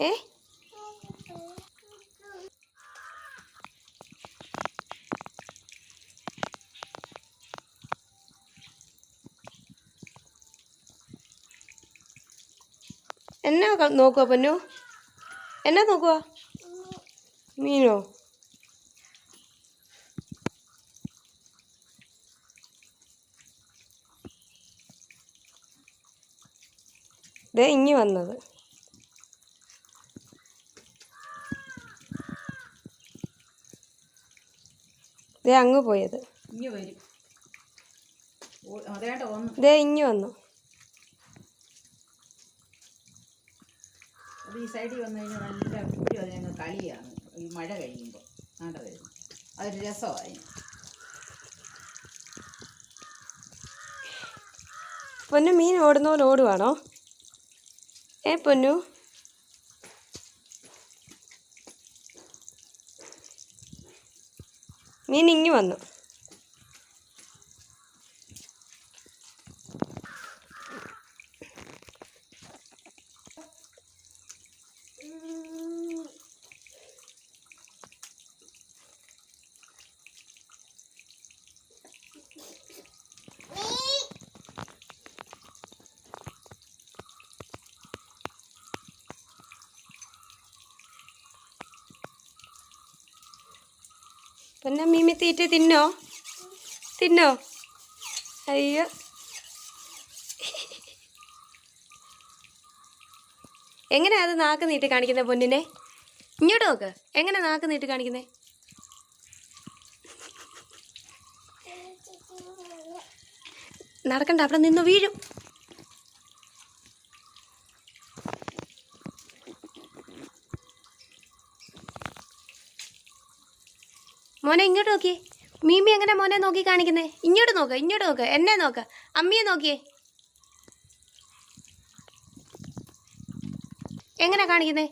ഏ എന്നാ നോക്കുക പൊന്നു? എന്നാ നോക്കുക മീനോ? ദേ ഇങ്ങി വന്നത്. ദേ അങ്ങ് പോയത്. ഇങ്ങ് വരും. അതേണ്ട ഒന്ന് ദേ ഇങ്ങ് വന്നു. അത് ഈ സൈഡിൽ വന്നു കഴിഞ്ഞാൽ നല്ല എപ്പോഴും അതിനങ്ങ് കളിയാണ്. ഈ മഴ കഴിയുമ്പോൾ നാണ്ട വരുന്നു. അതൊരു രസമായി. പൊന്നു മീൻ ഓടുന്ന ഓടുവാണോ? ഏ പൊന്നു? മീൻ ഇങ്ങി വന്നു. പൊന്ന മീമി തീറ്റ തിന്നോ? തിന്നോ? അയ്യോ. എങ്ങനെയാ അത് നാക്ക് നീട്ടി കാണിക്കുന്നത് പൊന്നിനെ? ഇങ്ങോട്ട് നോക്ക്. എങ്ങനെ നാക്ക് നീട്ടി കാണിക്കുന്നേ? നടക്കണ്ട അവിടെ നിന്ന് വീഴും. മോനെ ഇങ്ങോട്ട് നോക്കിയേ. മീമി എങ്ങനെ മോനെ നോക്കി കാണിക്കുന്നേ? ഇങ്ങോട്ട് നോക്ക് ഇങ്ങോട്ട് നോക്ക്. എന്നെ നോക്ക്. അമ്മിയെ നോക്കിയേ. എങ്ങനെ കാണിക്കുന്നേ?